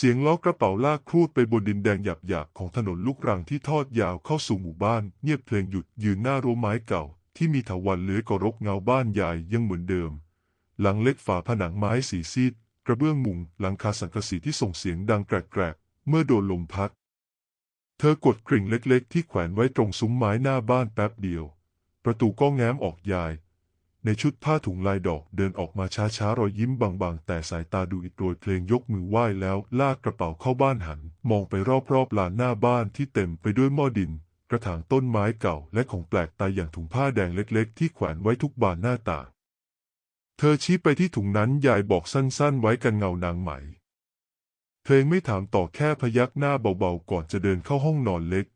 เสียงล้อกระเป๋าลากครูดไปบนดินแดงหยาบๆของถนนลูกรังที่ทอดยาวเข้าสู่หมู่บ้าน เงียบเพลงหยุดยืนหน้ารั้วไม้เก่า ที่มีถาวันเลื้อยกรกเงาบ้านใหญ่ยังเหมือนเดิม หลังเล็กฝาผนังไม้สีซีด กระเบื้องมุง หลังคาสังกะสีที่ส่งเสียงดังแกรกๆ เมื่อโดนลมพัด เธอกดกริ่งเล็กๆ ที่แขวนไว้ตรงซุ้มไม้หน้าบ้านแป๊บเดียว ประตูก็แง้มออกยาย ในชุดผ้าถุงลายดอกเดินออกมาช้าๆรอยยิ้มบางๆ แต่สายตาดูอิดโรยเพลงยกมือไหว้แล้วลากกระเป๋าเข้าบ้านหัน มองไปรอบๆลานหน้าบ้านที่เต็มไปด้วยหม้อดิน กระถางต้นไม้เก่าและของแปลกตายอย่างถุงผ้าแดงเล็กๆ ที่แขวนไว้ทุกบานหน้าต่างเธอชี้ไปที่ถุงนั้นยายบอกสั้นๆ ไว้กันเงานางไหม เพลงไม่ถามต่อแค่พยักหน้าเบาๆ ก่อนจะเดินเข้าห้องนอนเล็ก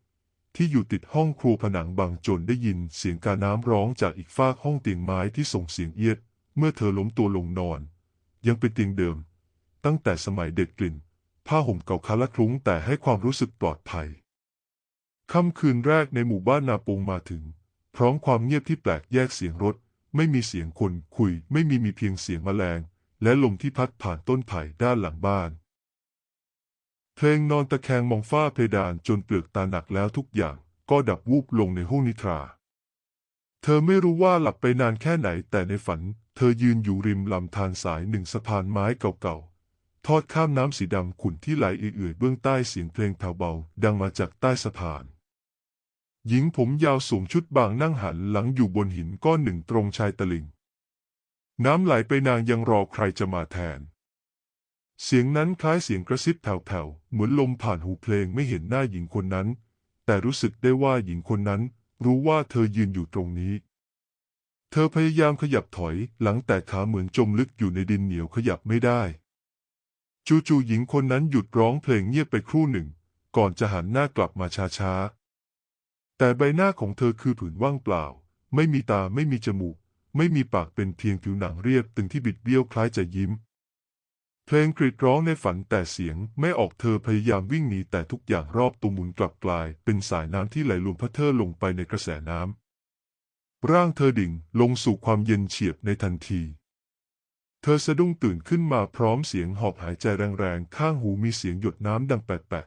ที่อยู่ติดห้องครัวผนังบางจนได้ยินเสียงกาน้ำร้องจากอีกฟากห้องเตียงไม้ที่ส่งเสียงเอียด เมื่อเธอล้มตัวลงนอน ยังเป็นเตียงเดิม ตั้งแต่สมัยเด็กกลิ่น ผ้าห่มเก่าคาละคลุ้งแต่ให้ความรู้สึกปลอดภัยค่ำคืนแรกในหมู่บ้านนาปงมาถึง พร้อมความเงียบที่แปลกแยกเสียงรถ ไม่มีเสียงคนคุย ไม่มีมีเพียงเสียงแมลง และลมที่พัดผ่านต้นไผ่ด้านหลังบ้าน เพลงนอนตะแคงมองฝ้าเพดานจนเปลือกตาหนักแล้วทุกอย่างก็ดับวูบลงในห้องนิทรา เธอไม่รู้ว่าหลับไปนานแค่ไหนแต่ในฝัน เธอยืนอยู่ริมลำธารสายหนึ่งสะพานไม้เก่าๆ ทอดข้ามน้ำสีดำขุ่นที่ไหลเอื่อยๆเบื้องใต้เสียงเพลงแผ่วเบาดังมาจากใต้สะพาน หญิงผมยาวสวมชุดบางนั่งหันหลังอยู่บนหินก้อนหนึ่งตรงชายตลิง น้ำไหลไปนางยังรอใครจะมาแทน เสียงนั้นคล้ายเสียงกระซิบแผ่วๆ เหมือนลมผ่านหูเพลงไม่เห็นหน้าหญิงคนนั้น แต่รู้สึกได้ว่าหญิงคนนั้นรู้ว่าเธอยืนอยู่ตรงนี้ เธอพยายามขยับถอยหลังแต่ขาเหมือนจมลึกอยู่ในดินเหนียวขยับไม่ได้ จู่ๆหญิงคนนั้นหยุดร้องเพลงเงียบไปครู่หนึ่ง ก่อนจะหันหน้ากลับมาช้าๆ แต่ใบหน้าของเธอคือผืนว่างเปล่า ไม่มีตาไม่มีจมูก ไม่มีปากเป็นเพียงผิวหนังเรียบตึงที่บิดเบี้ยวคล้ายจะยิ้ม เพลงกรีดร้องในฝันแต่เสียงไม่ออกเธอพยายามวิ่งหนีแต่ทุกอย่างรอบตัวหมุนกลับกลาย เป็นสายน้ำที่ไหลลวงพะเทอลงไปในกระแสน้ำร่างเธอดิ่งลงสู่ความเย็นเฉียบในทันที เธอสะดุ้งตื่นขึ้นมาพร้อมเสียงหอบหายใจแรงๆ ข้างหูมีเสียงหยดน้ำดังแปะ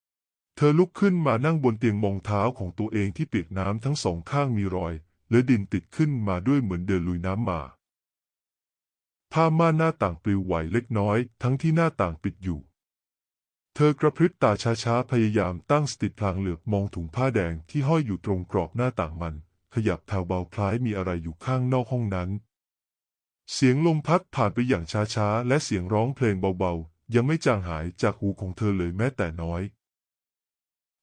ๆเธอลุกขึ้นมานั่งบนเตียงมองเท้าของตัวเองที่เปียกน้ำทั้งสองข้างมีรอย และดินติดขึ้นมาด้วยเหมือนเดินลุยน้ำมา ผ้าม่านหน้าต่างปลิวไหวเล็กน้อย ทั้งที่หน้าต่างปิดอยู่ เธอกระพริบตาช้าๆ พยายามตั้งสติพลางเหลือบมองถุงผ้าแดงที่ห้อยอยู่ตรงกรอบหน้าต่างมัน ขยับแผวเบาคล้ายมีอะไรอยู่ข้างนอกห้องนั้น เสียงลมพัดผ่านไปอย่างช้าๆ และเสียงร้องเพลงเบาๆ ยังไม่จางหายจากหูของเธอเลยแม้แต่น้อย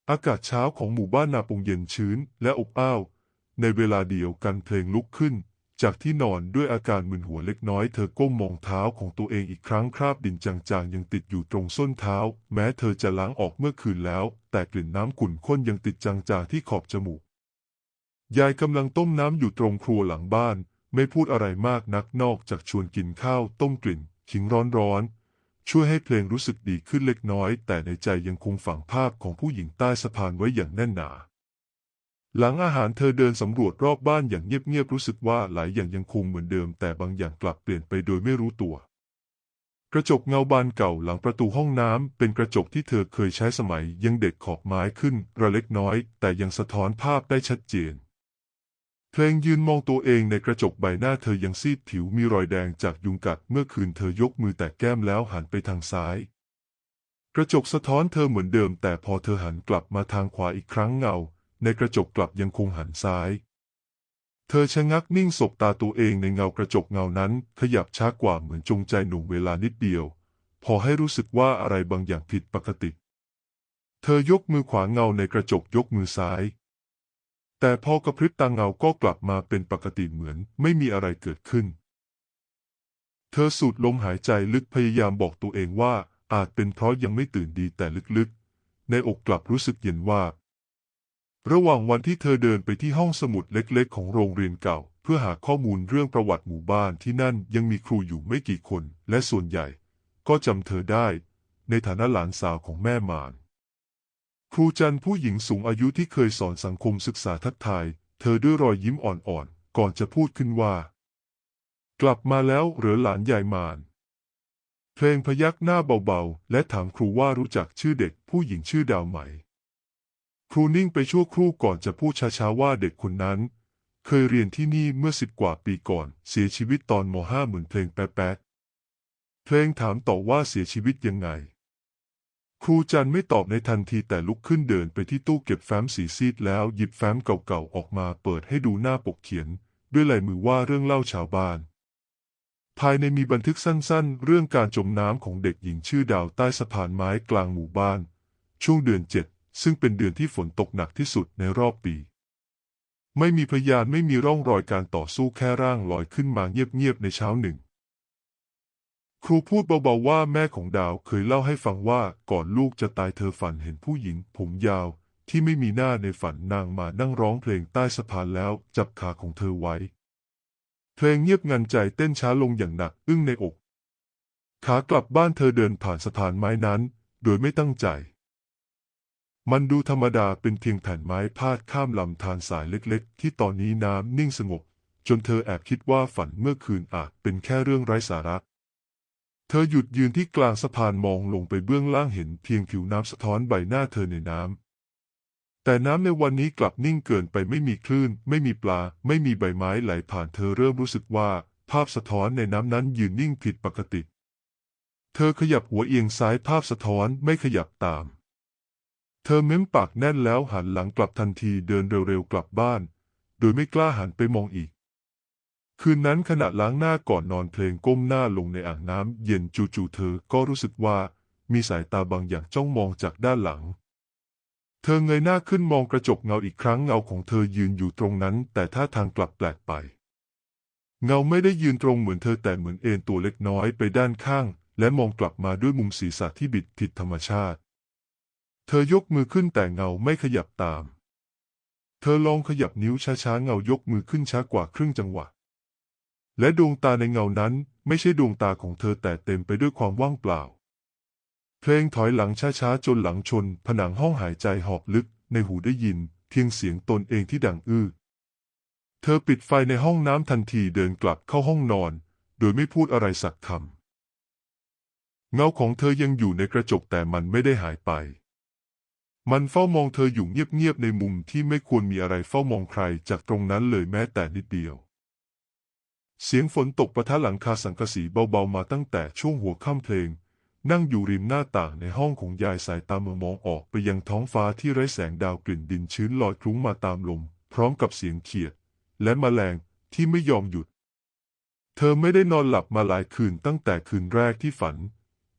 อากาศเช้าของหมู่บ้านนาปงเย็นชื้นและอบอ้าว ในเวลาเดียวกันเพลงลุกขึ้น จากที่นอนด้วยอาการมึนหัวเล็กน้อยเธอก้มมองเท้าของตัวเองอีกครั้งคราบดินจางๆ ยังติดอยู่ตรงส้นเท้า แม้เธอจะล้างออกเมื่อคืนแล้ว แต่กลิ่นน้ำขุ่นข้นยังติดจางๆที่ขอบจมูก ยายกำลังต้มน้ำอยู่ตรงครัวหลังบ้าน ไม่พูดอะไรมากนักนอกจากชวนกินข้าวต้มกลิ่นขิงร้อนๆช่วยให้เพลงรู้สึกดีขึ้นเล็กน้อย แต่ในใจยังคงฝังภาพของผู้หญิงใต้สะพานไว้อย่างแน่นหนา หลังอาหารเธอเดินสำรวจรอบบ้านอย่างเงียบๆรู้สึกว่าหลายอย่างยังคงเหมือนเดิม แต่บางอย่างกลับเปลี่ยนไปโดยไม่รู้ตัว กระจกเงาบานเก่าหลังประตูห้องน้ำเป็นกระจกที่เธอเคยใช้สมัยยังเด็กขอบไม้ขึ้นระเล็กน้อย แต่ยังสะท้อนภาพได้ชัดเจน เพลงยืนมองตัวเองในกระจกใบหน้าเธอยังซีดผิวมีรอยแดงจากยุงกัดเมื่อคืนเธอยกมือแตะแก้มแล้วหันไปทางซ้ายกระจกสะท้อนเธอเหมือนเดิม แต่พอเธอหันกลับมาทางขวาอีกครั้งเงา ในกระจกกลับยังคงหันซ้าย เธอชะงักนิ่งสบตาตัวเองในเงากระจกเงานั้น ขยับช้ากว่าเหมือนจงใจหน่วงเวลานิดเดียว พอให้รู้สึกว่าอะไรบางอย่างผิดปกติ เธอยกมือขวาเงาในกระจกยกมือซ้าย แต่พอกระพริบตาเงาก็กลับมาเป็นปกติเหมือนไม่มีอะไรเกิดขึ้น เธอสูดลมหายใจลึกพยายามบอกตัวเองว่าอาจเป็นเพราะยังไม่ตื่นดีแต่ลึกๆ ในอกกลับรู้สึกเย็นว่า ระหว่างวันที่เธอเดินไปที่ห้องสมุดเล็กๆ ของโรงเรียนเก่า เพื่อหาข้อมูลเรื่องประวัติหมู่บ้านที่นั่นยังมีครูอยู่ไม่กี่คน และส่วนใหญ่ ก็จำเธอได้ ในฐานะหลานสาวของแม่มารครูจันผู้หญิงสูงอายุที่เคยสอนสังคมศึกษาทักทาย เธอด้วยรอยยิ้มอ่อนๆ ก่อนจะพูดขึ้นว่า กลับมาแล้วหรือหลานยายมารเพลงพยักหน้าเบาๆ และถามครูว่ารู้จักชื่อเด็กผู้หญิงชื่อดาวไหม ครูนิ่งไปชั่วครู่ก่อนจะพูดช้าๆว่าเด็กคนนั้น เคยเรียนที่นี่เมื่อสิบกว่าปีก่อน เสียชีวิตตอนมห้าเหมือนเพลงแป๊ะเพลงถามต่อว่าเสียชีวิตยังไง ครูจันไม่ตอบในทันทีแต่ลุกขึ้นเดินไปที่ตู้เก็บแฟ้มสีซีดแล้วหยิบแฟ้มเก่าๆออกมาเปิดให้ดูหน้าปกเขียน ด้วยลายมือว่าเรื่องเล่าชาวบ้าน ภายในมีบันทึกสั้นๆ เรื่องการจมน้ำของเด็กหญิงชื่อดาวใต้สะพานไม้กลางหมู่บ้าน ช่วงเดือนเจ็ด ซึ่งเป็นเดือนที่ฝนตกหนักที่สุดในรอบปี ไม่มีพยานไม่มีร่องรอยการต่อสู้แค่ร่างลอยขึ้นมาเงียบๆในเช้าหนึ่ง ครูพูดเบาๆว่าแม่ของดาวเคยเล่าให้ฟังว่าก่อนลูกจะตายเธอฝันเห็นผู้หญิง ผมยาวที่ไม่มีหน้าในฝันนางมานั่งร้องเพลงใต้สะพานแล้วจับขาของเธอไว้ เพลงเงียบงันใจเต้นช้าลงอย่างหนักอึ้งในอก ขากลับบ้านเธอเดินผ่านสะพานไม้นั้น โดยไม่ตั้งใจ มันดูธรรมดาเป็นเพียงแผ่นไม้พาดข้ามลำธารสายเล็กๆ ที่ตอนนี้น้ำนิ่งสงบ จนเธอแอบคิดว่าฝันเมื่อคืนอาจเป็นแค่เรื่องไร้สาระ เธอหยุดยืนที่กลางสะพานมองลงไปเบื้องล่างเห็นเพียงผิวน้ำสะท้อนใบหน้าเธอในน้ำ แต่น้ำในวันนี้กลับนิ่งเกินไปไม่มีคลื่น ไม่มีปลา ไม่มีใบไม้ไหลผ่านเธอเริ่มรู้สึกว่า ภาพสะท้อนในน้ำนั้นยืนนิ่งผิดปกติ เธอขยับหัวเอียงซ้ายภาพสะท้อนไม่ขยับตาม ธอเม้มปากแน่นแล้วหันหลังกลับทันทีเดินเร็วๆกลับบ้าน โดยไม่กล้าหันไปมองอีก คืนนั้นขณะล้างหน้าก่อนนอนเพลงก้มหน้าลงในอ่างน้ำเย็นจู่ๆเธอก็รู้สึกว่ามีสายตาบางอย่างจ้องมองจากด้านหลัง เธอเงยหน้าขึ้นมองกระจกเงาอีกครั้งเงาของเธอยืนอยู่ตรงนั้น แต่ท่าทางกลับแปลกไป เงาไม่ได้ยืนตรงเหมือนเธอแต่เหมือนเอ็นตัวเล็กน้อยไปด้านข้าง และมองกลับมาด้วยมุมศีรษะที่บิดผิดธรรมชาติ เธอยกมือขึ้นแต่เงาไม่ขยับตาม เธอลองขยับนิ้วช้าๆเงายกมือขึ้นช้ากว่าครึ่งจังหวะ และดวงตาในเงานั้นไม่ใช่ดวงตาของเธอแต่เต็มไปด้วยความว่างเปล่า เพลงถอยหลังช้าๆจนหลังชน ผนังห้องหายใจหอบลึกในหูได้ยิน เพียงเสียงตนเองที่ดังอื้อ เธอปิดไฟในห้องน้ำทันทีเดินกลับเข้าห้องนอน โดยไม่พูดอะไรสักคำเงาของเธอยังอยู่ในกระจกแต่มันไม่ได้หายไป มันเฝ้ามองเธออยู่เงียบๆในมุมที่ไม่ควรมีอะไรเฝ้ามองใครจากตรงนั้นเลยแม้แต่นิดเดียว เสียงฝนตกประทะหลังคาสังกะสีเบาๆมาตั้งแต่ช่วงหัวค่ำเพลง นั่งอยู่ริมหน้าต่างในห้องของยายสายตามอมองออกไปยังท้องฟ้าที่ไร้แสงดาวกลิ่นดินชื้นลอยคลุ้งมาตามลม พร้อมกับเสียงเขียด และแมลงที่ไม่ยอมหยุด เธอไม่ได้นอนหลับมาหลายคืนตั้งแต่คืนแรกที่ฝัน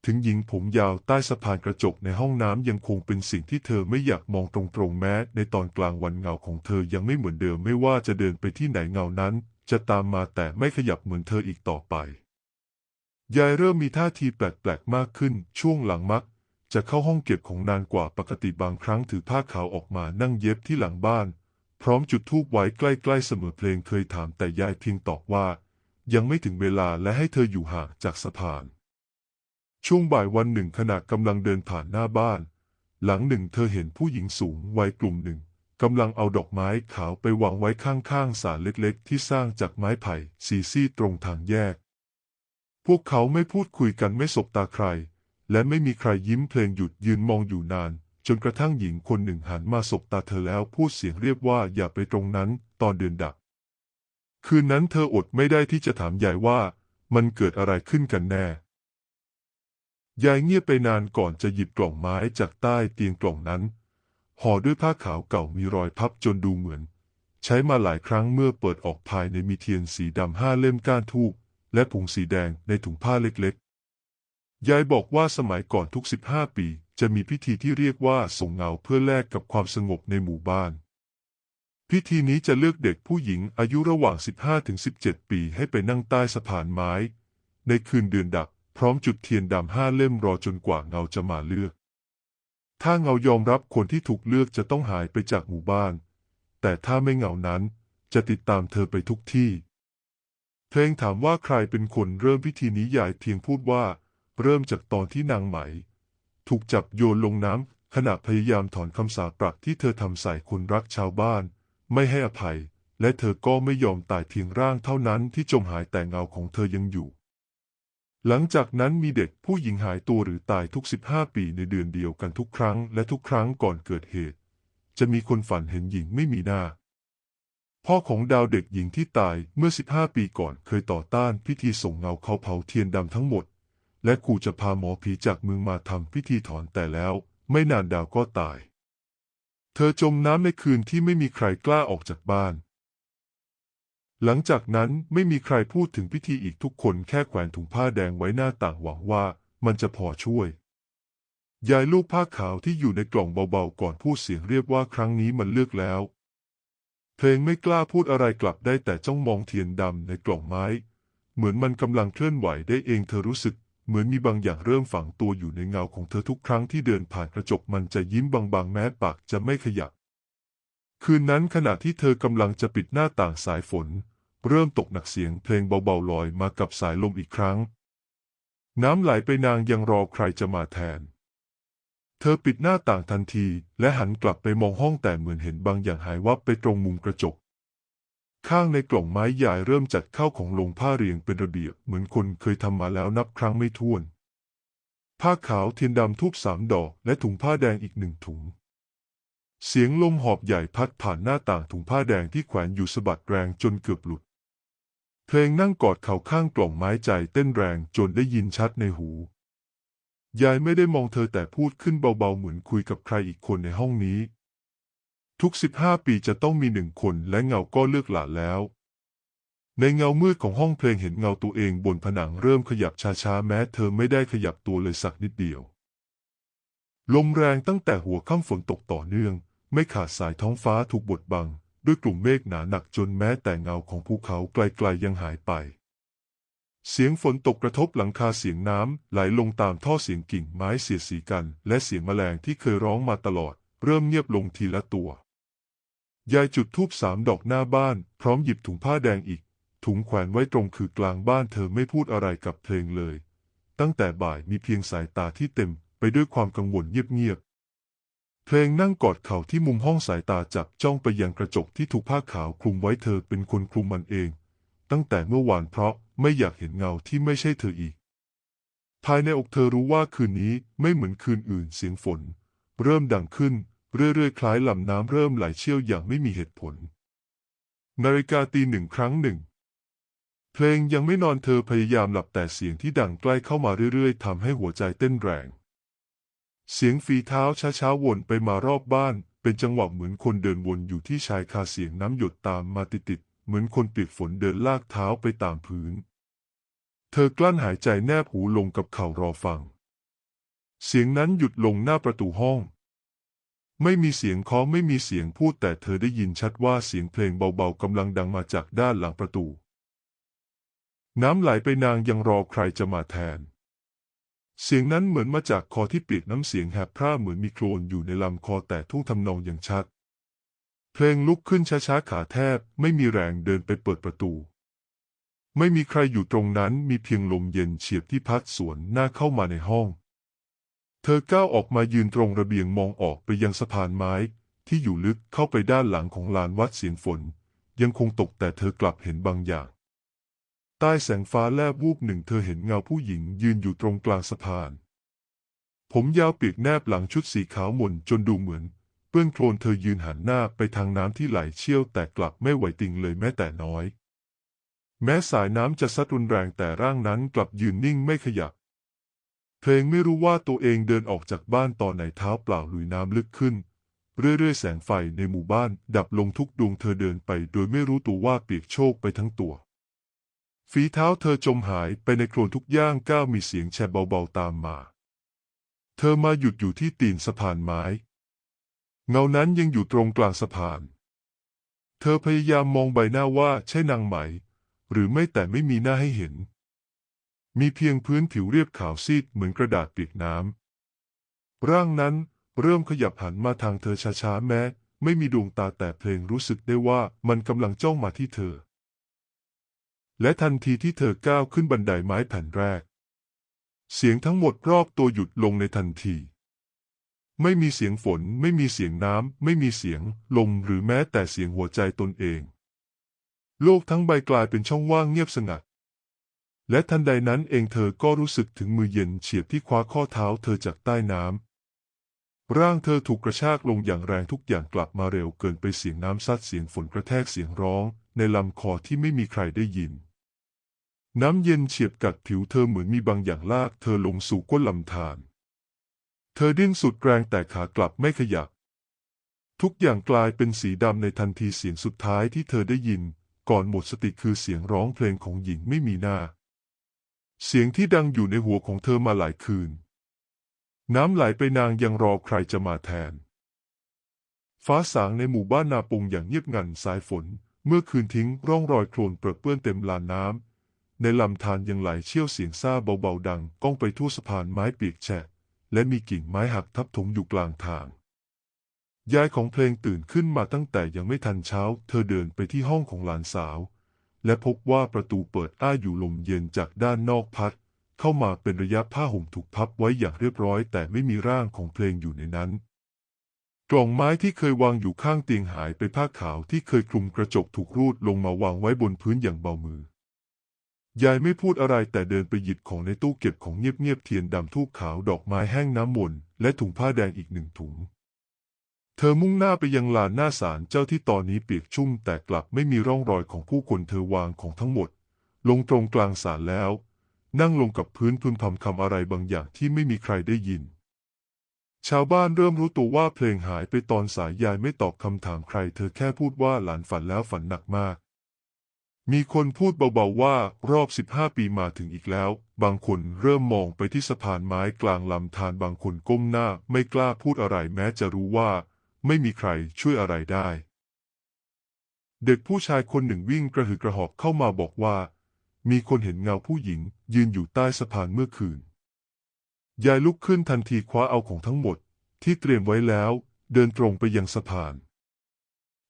ถึงหญิงผมยาวใต้สะพานกระจกในห้องน้ำยังคงเป็นสิ่งที่เธอไม่อยากมองตรงๆแม้ ในตอนกลางวันเงาของเธอยังไม่เหมือนเดิมไม่ว่าจะเดินไปที่ไหนเงานั้น จะตามมาแต่ไม่ขยับเหมือนเธออีกต่อไป ยายเริ่มมีท่าทีแปลกๆมากขึ้น ช่วงหลังมัก จะเข้าห้องเก็บของนานกว่าปกติบางครั้งถือผ้าขาวออกมานั่งเย็บที่หลังบ้าน พร้อมจุดธูปไว้ใกล้ๆเสมอเพลงเคยถามแต่ยายเพียงตอบว่า ยังไม่ถึงเวลาและให้เธออยู่ห่างจากสะพาน ช่วงบ่ายวันหนึ่งขณะกำลังเดินผ่านหน้าบ้าน หลังหนึ่งเธอเห็นผู้หญิงสูงวัยกลุ่มหนึ่งกำลังเอาดอกไม้ขาวไปวางไว้ข้างๆศาลเล็กๆ ที่สร้างจากไม้ไผ่สีซีดตรงทางแยก พวกเขาไม่พูดคุยกันไม่สบตาใคร และไม่มีใครยิ้มเพลงหยุดยืนมองอยู่นาน จนกระทั่งหญิงคนหนึ่งหันมาสบตาเธอแล้วพูดเสียงเรียบว่าอย่าไปตรงนั้นตอนเดือนดับคืนนั้นเธออดไม่ได้ที่จะถามยายว่า มันเกิดอะไรขึ้นกันแน่ ยายเงียบไปนานก่อนจะหยิบกล่องไม้จากใต้เตียงกล่องนั้นห่อด้วยผ้าขาวเก่ามีรอยพับจนดูเหมือน ใช้มาหลายครั้งเมื่อเปิดออกภายในมีเทียนสีดำห้าเล่มก้านทูบและผงสีแดงในถุงผ้าเล็กๆ ยายบอกว่าสมัยก่อนทุกสิบห้าปี จะมีพิธีที่เรียกว่าส่งเงาเพื่อแลกกับความสงบในหมู่บ้าน พิธีนี้จะเลือกเด็กผู้หญิงอายุระหว่าง 15-17 ปีให้ไปนั่งใต้สะพานไม้ ในคืนเดือนดับ ร้อมจุดเทียนดำห้าเล่มรอจนกว่าเงาจะมาเลือก ถ้าเงายอมรับคนที่ถูกเลือกจะต้องหายไปจากหมู่บ้าน แต่ถ้าไม่เงานั้นจะติดตามเธอไปทุกที่เพลงถามว่าใครเป็นคนเริ่มพิธีนี้ยายเพียงพูดว่า เริ่มจากตอนที่นางไหม ถูกจับโยนลงน้ำขณะพยายามถอนคำสาปรักที่เธอทำใส่คนรักชาวบ้าน ไม่ให้อภัย และเธอก็ไม่ยอมตายเพียงร่างเท่านั้นที่จมหายแต่เงาของเธอยังอยู่ หลังจากนั้นมีเด็กผู้หญิงหายตัวหรือตายทุก 15 ปีในเดือนเดียวกันทุกครั้ง และทุกครั้งก่อนเกิดเหตุ จะมีคนฝันเห็นหญิงไม่มีหน้า พ่อของดาวเด็กหญิงที่ตายเมื่อ 15 ปีก่อนเคยต่อต้านพิธีส่งเงาเขาเผาเทียนดำทั้งหมด และขู่จะพาหมอผีจากเมืองมาทำพิธีถอนแต่แล้ว ไม่นานดาวก็ตาย เธอจมน้ำในคืนที่ไม่มีใครกล้าออกจากบ้าน หลังจากนั้นไม่มีใครพูดถึงพิธีอีกทุกคนแค่แขวนถุงผ้าแดงไว้หน้าต่างหวังว่ามันจะพอช่วย ยายลูกผ้าขาวที่อยู่ในกล่องเบาๆก่อนพูดเสียงเรียบว่าครั้งนี้มันเลือกแล้ว เพลงไม่กล้าพูดอะไรกลับได้แต่จ้องมองเทียนดำในกล่องไม้ เหมือนมันกำลังเคลื่อนไหวได้เองเธอรู้สึกเหมือนมีบางอย่างเริ่มฝังตัวอยู่ในเงาของเธอทุกครั้งที่เดินผ่านกระจกมันจะยิ้มบางๆ แม้ปากจะไม่ขยับ คืนนั้นขณะที่เธอกำลังจะปิดหน้าต่างสายฝน เริ่มตกหนักเสียงเพลงเบาๆลอยมากับสายลมอีกครั้ง น้ำไหลไปนางยังรอใครจะมาแทน เธอปิดหน้าต่างทันทีและหันกลับไปมองห้องแต่เหมือนเห็นบางอย่างหายวับไปตรงมุมกระจก ข้างในกล่องไม้ใหญ่เริ่มจัดเข้าของลงผ้าเรียงเป็นระเบียบเหมือนคนเคยทำมาแล้วนับครั้งไม่ถ้วน ผ้าขาวเทียนดำทูบสามดอกและถุงผ้าแดงอีกหนึ่งถุงเสียงลมหอบใหญ่พัดผ่านหน้าต่างถุงผ้าแดงที่แขวนอยู่สะบัดแรงจนเกือบหลุด เพลงนั่งกอดเข่าข้างกล่องไม้ใจเต้นแรงจนได้ยินชัดในหู ยายไม่ได้มองเธอแต่พูดขึ้นเบาๆเหมือนคุยกับใครอีกคนในห้องนี้ ทุกสิบห้าปีจะต้องมีหนึ่งคนและเงาก็เลือกหลาแล้ว ในเงามืดของห้องเพลงเห็นเงาตัวเองบนผนังเริ่มขยับช้าๆแม้เธอไม่ได้ขยับตัวเลยสักนิดเดียว ลมแรงตั้งแต่หัวค่ำฝนตกต่อเนื่อง ไม่ขาดสายท้องฟ้าถูกบดบัง ด้วยกลุ่มเมฆหนาหนักจนแม้แต่เงาของภูเขาไกลๆยังหายไป เสียงฝนตกกระทบหลังคาเสียงน้ำไหลลงตามท่อเสียงกิ่งไม้เสียดสีกัน และเสียงแมลงที่เคยร้องมาตลอด เริ่มเงียบลงทีละตัวยายจุดธูปสามดอกหน้าบ้าน พร้อมหยิบถุงผ้าแดงอีก ถุงแขวนไว้ตรงคือกลางบ้านเธอไม่พูดอะไรกับเพลงเลย ตั้งแต่บ่ายมีเพียงสายตาที่เต็มไปด้วยความกังวลเงียบ เพลงนั่งกอดเข่าที่มุมห้องสายตาจับจ้องไปยังกระจกที่ถูกผ้าขาวคลุมไว้เธอเป็นคนคลุมมันเอง ตั้งแต่เมื่อวานเพราะไม่อยากเห็นเงาที่ไม่ใช่เธออีก ภายในอกเธอรู้ว่าคืนนี้ไม่เหมือนคืนอื่นเสียงฝน เริ่มดังขึ้นเรื่อยๆ คล้ายลำน้ำเริ่มไหลเชี่ยวอย่างไม่มีเหตุผล นาฬิกาตีหนึ่งครั้งหนึ่ง เพลงยังไม่นอนเธอพยายามหลับแต่เสียงที่ดังใกล้เข้ามาเรื่อยๆทำให้หัวใจเต้นแรง เสียงฝีเท้าช้าๆวนไปมารอบบ้าน เป็นจังหวะเหมือนคนเดินวนอยู่ที่ชายคาเสียงน้ำหยดตามมาติดๆเหมือนคนเปียกฝนเดินลากเท้าไปตามพื้น เธอกลั้นหายใจแนบหูลงกับเข่ารอฟัง เสียงนั้นหยุดลงหน้าประตูห้อง ไม่มีเสียงเคาะไม่มีเสียงพูดแต่เธอได้ยินชัดว่าเสียงเพลงเบาๆกำลังดังมาจากด้านหลังประตู น้ำไหลไปนางยังรอใครจะมาแทน เสียงนั้นเหมือนมาจากคอที่เปียกน้ำเสียงแหบพร่าเหมือนมีโคลนอยู่ในลำคอแต่ทุ่งทำนองอย่างชัด เพลงลุกขึ้นช้าๆขาแทบ ไม่มีแรงเดินไปเปิดประตู ไม่มีใครอยู่ตรงนั้นมีเพียงลมเย็นเฉียบที่พัดสวนหน้าเข้ามาในห้อง เธอก้าวออกมายืนตรงระเบียงมองออกไปยังสะพานไม้ ที่อยู่ลึกเข้าไปด้านหลังของลานวัดเสียงฝน ยังคงตกแต่เธอกลับเห็นบางอย่าง ใต้แสงฟ้าแลบวูบหนึ่งเธอเห็นเงาผู้หญิงยืนอยู่ตรงกลางสะพาน ผมยาวเปียกแนบหลังชุดสีขาวหม่นจนดูเหมือน เปื้อนโคลนเธอยืนหันหน้าไปทางน้ำที่ไหลเชี่ยวแต่กลับไม่ไหวติงเลยแม้แต่น้อย แม้สายน้ำจะซัดรุนแรงแต่ร่างนั้นกลับยืนนิ่งไม่ขยับ เพลงไม่รู้ว่าตัวเองเดินออกจากบ้านตอนไหนเท้าเปล่าลุยน้ำลึกขึ้นเรื่อยๆแสงไฟในหมู่บ้าน ดับลงทุกดวงเธอเดินไป โดยไม่รู้ตัวว่าเปียกโชกไปทั้งตัว ฝีเท้าเธอจมหายไปในโคลนทุกย่างก้าวมีเสียงแฉบเบาๆตามมา เธอมาหยุดอยู่ที่ตีนสะพานไม้ เงานั้นยังอยู่ตรงกลางสะพาน เธอพยายามมองใบหน้าว่าใช่นางไหม หรือไม่แต่ไม่มีหน้าให้เห็น มีเพียงพื้นผิวเรียบขาวซีดเหมือนกระดาษเปียกน้ำ ร่างนั้นเริ่มขยับหันมาทางเธอช้าๆแม้ ไม่มีดวงตาแต่เพลงรู้สึกได้ว่ามันกำลังจ้องมาที่เธอ และทันทีที่เธอก้าวขึ้นบันไดไม้แผ่นแรก เสียงทั้งหมดรอบตัวหยุดลงในทันที ไม่มีเสียงฝน ไม่มีเสียงน้ำ ไม่มีเสียงลมหรือแม้แต่เสียงหัวใจตนเอง โลกทั้งใบกลายเป็นช่องว่างเงียบสงัด และทันใดนั้นเองเธอก็รู้สึกถึงมือเย็นเฉียบที่คว้าข้อเท้าเธอจากใต้น้ำร่างเธอถูกกระชากลงอย่างแรงทุกอย่างกลับมาเร็วเกินไปเสียงน้ำซัดเสียงฝนกระแทกเสียงร้อง ในลำคอที่ไม่มีใครได้ยิน น้ำเย็นเฉียบกัดผิวเธอเหมือนมีบางอย่างลากเธอลงสู่ก้นลำธาร เธอดิ้นสุดแรงแต่ขากลับไม่ขยับ ทุกอย่างกลายเป็นสีดำในทันทีเสียงสุดท้ายที่เธอได้ยิน ก่อนหมดสติคือเสียงร้องเพลงของหญิงไม่มีหน้า เสียงที่ดังอยู่ในหัวของเธอมาหลายคืน น้ำไหลไปนางยังรอใครจะมาแทน ฟ้าสางในหมู่บ้านนาปงอย่างเงียบงันสายฝน เมื่อคืนทิ้งร่องรอยโคลนเปรอะเปื้อนเต็มลานน้ำ ในลำธารยังไหลเชี่ยวเสียงซ่าเบาๆดังก้องไปทั่วสะพานไม้เปียกแฉะ และมีกิ่งไม้หักทับถมอยู่กลางทาง ยายของเพลงตื่นขึ้นมาตั้งแต่ยังไม่ทันเช้า เธอเดินไปที่ห้องของหลานสาว และพบว่าประตูเปิดอ้าอยู่ลมเย็นจากด้านนอกพัด เข้ามาเป็นระยะผ้าห่มถูกพับไว้อย่างเรียบร้อย แต่ไม่มีร่างของเพลงอยู่ในนั้นกล่องไม้ที่เคยวางอยู่ข้างเตียงหายไปผ้าขาวที่เคยคลุมกระจกถูกรูดลงมาวางไว้บนพื้นอย่างเบามือ ยายไม่พูดอะไรแต่เดินไปหยิบของในตู้เก็บของเงียบๆเทียนดำทูบขาวดอกไม้แห้งน้ำมนต์และถุงผ้าแดงอีกหนึ่งถุง เธอมุ่งหน้าไปยังลานหน้าศาลเจ้าที่ตอนนี้เปียกชุ่มแต่กลับไม่มีร่องรอยของผู้คนเธอวางของทั้งหมด ลงตรงกลางศาลแล้ว นั่งลงกับพื้นพึมพำคำอะไรบางอย่างที่ไม่มีใครได้ยิน ชาวบ้านเริ่มรู้ตัวว่าเพลงหายไปตอนสายยายไม่ตอบคำถามใคร เธอแค่พูดว่าหลานฝันแล้วฝันหนักมาก มีคนพูดเบาๆว่ารอบ 15 ปีมาถึงอีกแล้ว บางคนเริ่มมองไปที่สะพานไม้กลางลำธารบางคนก้มหน้าไม่กล้าพูดอะไรแม้จะรู้ว่า ไม่มีใครช่วยอะไรได้ เด็กผู้ชายคนหนึ่งวิ่งกระหืดกระหอบเข้ามาบอกว่า มีคนเห็นเงาผู้หญิง ยืนอยู่ใต้สะพานเมื่อคืน ยายลุกขึ้นทันทีคว้าเอาของทั้งหมด ที่เตรียมไว้แล้ว เดินตรงไปยังสะพาน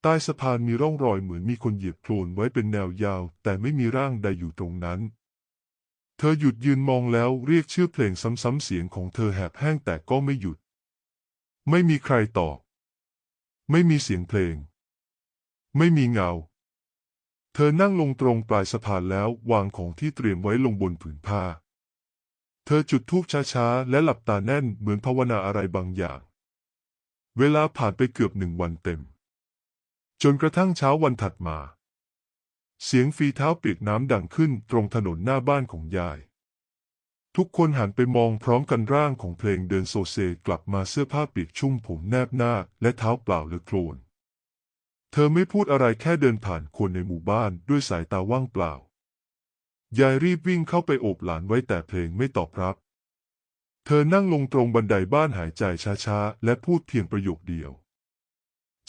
ใต้สะพานมีร่องรอยเหมือนมีคนเหยียบโคลนไว้เป็นแนวยาว แต่ไม่มีร่างใดอยู่ตรงนั้น เธอหยุดยืนมองแล้วเรียกชื่อเพลงซ้ำๆเสียงของเธอแหบแห้งแต่ก็ไม่หยุด ไม่มีใครตอบ ไม่มีเสียงเพลง ไม่มีเงา เธอนั่งลงตรงปลายสะพานแล้ววางของที่เตรียมไว้ลงบนผืนผ้า เธอจุดธูปช้าๆ และหลับตาแน่นเหมือนภาวนาอะไรบางอย่าง เวลาผ่านไปเกือบหนึ่งวันเต็ม จนกระทั่งเช้าวันถัดมา เสียงฝีเท้าเปียกน้ำดังขึ้นตรงถนนหน้าบ้านของยาย ทุกคนหันไปมองพร้อมกันร่างของเพลงเดินโซเซกลับมาเสื้อผ้าเปียกชุ่มผมแนบหน้าและเท้าเปล่าเลอะโคลนเธอไม่พูดอะไรแค่เดินผ่านคนในหมู่บ้านด้วยสายตาว่างเปล่า ยายรีบวิ่งเข้าไปโอบหลานไว้แต่เพลงไม่ตอบรับ เธอนั่งลงตรงบันไดบ้านหายใจช้าๆ และพูดเพียงประโยคเดียว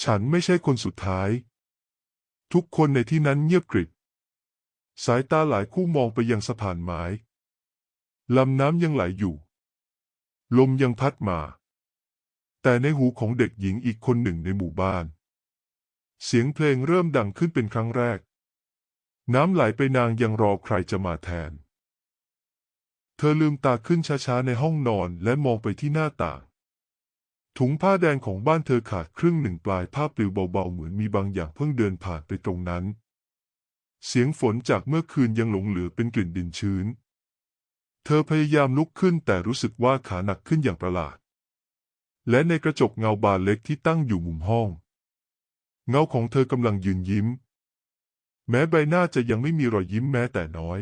ฉันไม่ใช่คนสุดท้าย ทุกคนในที่นั้นเงียบกริบ สายตาหลายคู่มองไปยังสะพานไม้ ลำน้ำยังไหลอยู่ ลมยังพัดมา แต่ในหูของเด็กหญิงอีกคนหนึ่งในหมู่บ้าน เสียงเพลงเริ่มดังขึ้นเป็นครั้งแรก น้ำไหลไปนางยังรอใครจะมาแทน เธอลืมตาขึ้นช้าๆในห้องนอนและมองไปที่หน้าต่าง ถุงผ้าแดงของบ้านเธอขาดครึ่งหนึ่งปลายผ้าปลิวเบาๆ เหมือนมีบางอย่างเพิ่งเดินผ่านไปตรงนั้น เสียงฝนจากเมื่อคืนยังหลงเหลือเป็นกลิ่นดินชื้น เธอพยายามลุกขึ้นแต่รู้สึกว่าขาหนักขึ้นอย่างประหลาด และในกระจกเงาบานเล็กที่ตั้งอยู่มุมห้อง เงาของเธอกำลังยืนยิ้ม แม้ใบหน้าจะยังไม่มีรอยยิ้มแม้แต่น้อย